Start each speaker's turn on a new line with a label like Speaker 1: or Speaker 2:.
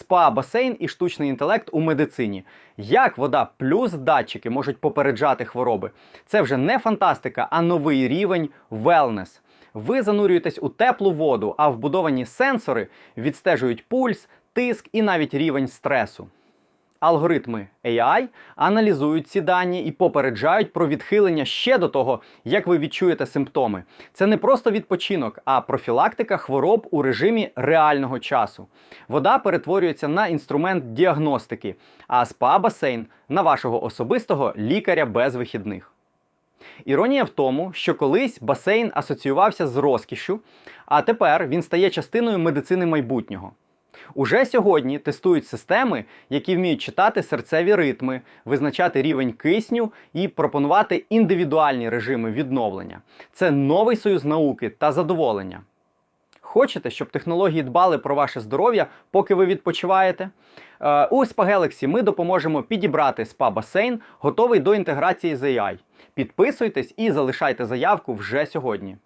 Speaker 1: спа, басейн і штучний інтелект у медицині. Як вода плюс датчики можуть попереджати хвороби? Це вже не фантастика, а новий рівень велнес. Ви занурюєтесь у теплу воду, а вбудовані сенсори відстежують пульс, тиск і навіть рівень стресу. Алгоритми AI аналізують ці дані і попереджають про відхилення ще до того, як ви відчуєте симптоми. Це не просто відпочинок, а профілактика хвороб у режимі реального часу. Вода перетворюється на інструмент діагностики, а спа-басейн на вашого особистого лікаря без вихідних. Іронія в тому, що колись басейн асоціювався з розкішшю, а тепер він стає частиною медицини майбутнього. Уже сьогодні тестують системи, які вміють читати серцеві ритми, визначати рівень кисню і пропонувати індивідуальні режими відновлення. Це новий союз науки та задоволення. Хочете, щоб технології дбали про ваше здоров'я, поки ви відпочиваєте? Е, У Spa Galaxy ми допоможемо підібрати спа-басейн, готовий до інтеграції з AI. Підписуйтесь і залишайте заявку вже сьогодні.